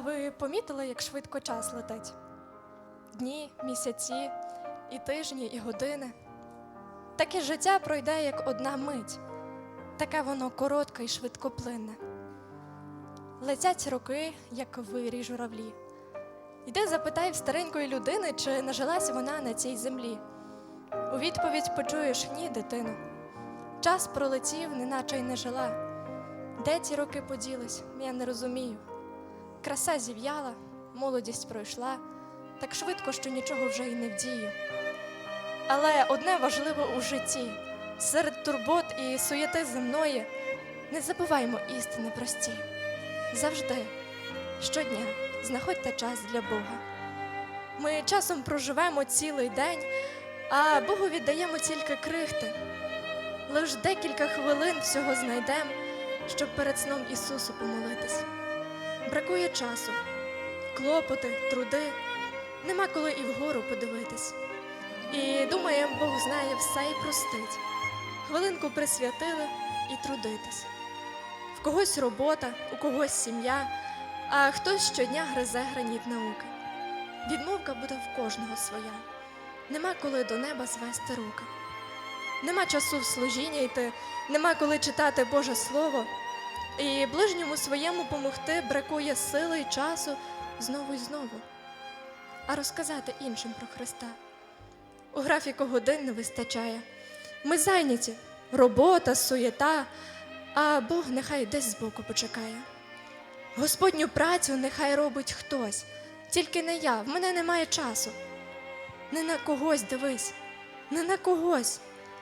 ви помітили, як швидко час летить? Дні, місяці, і тижні, і години. Таке життя пройде як одна мить, таке воно коротке і швидкоплинне. Летять роки, як вирій журавлі. Йди запитай в старенької людини, чи нажилась вона на цій землі. У відповідь почуєш ні, дитину. Час пролетів, неначе й не жила. Де ті роки поділись, я не розумію. Краса зів'яла, молодість пройшла, так швидко, що нічого вже й не вдію. Але одне важливо у житті серед турбот і суєти земної не забуваймо істини прості. Завжди, щодня знаходьте час для Бога. Ми часом проживемо цілий день, а Богу віддаємо тільки крихти. Лиш декілька хвилин всього знайдемо, щоб перед сном Ісусу помолитись. Бракує часу, клопоти, труди, нема коли і вгору подивитись. І думаємо, Бог знає все і простить. Хвилинку присвятили і трудитись. В когось робота, у когось сім'я, а хтось щодня гризе граніт науки. Відмовка буде в кожного своя. Нема коли до неба звести руки. Нема часу в служіння йти, нема коли читати Боже Слово, і ближньому своєму помогти бракує сили й часу знову й знову, а розказати іншим про Христа. У графіку годин не вистачає. Ми зайняті, робота, суєта, а Бог нехай десь збоку почекає. Господню працю нехай робить хтось, тільки не я, в мене немає часу. Не на когось дивись, не на когось.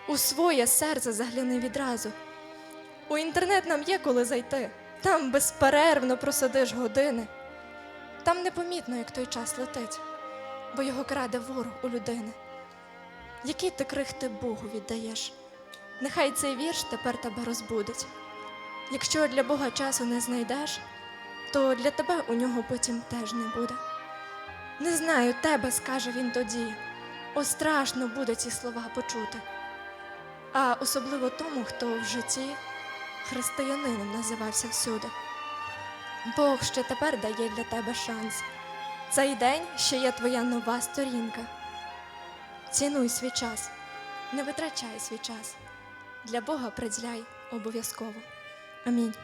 У своє серце загляни відразу. У інтернет нам є коли зайти, там безперервно просидиш години. Там непомітно, як той час летить, бо його краде ворог у людини. Які ти крихти Богу віддаєш? Нехай цей вірш тепер тебе розбудить. Якщо для Бога часу не знайдеш, то для тебе у нього потім теж не буде. Не знаю, тебе, скаже він тоді. О, страшно буде ці слова почути. А особливо тому, хто в житті християнином називався всюди. Бог ще тепер дає для тебе шанс. Цей день ще є твоя нова сторінка. Цінуй свій час, не витрачай свій час. Для Бога приділяй обов'язково. Амінь.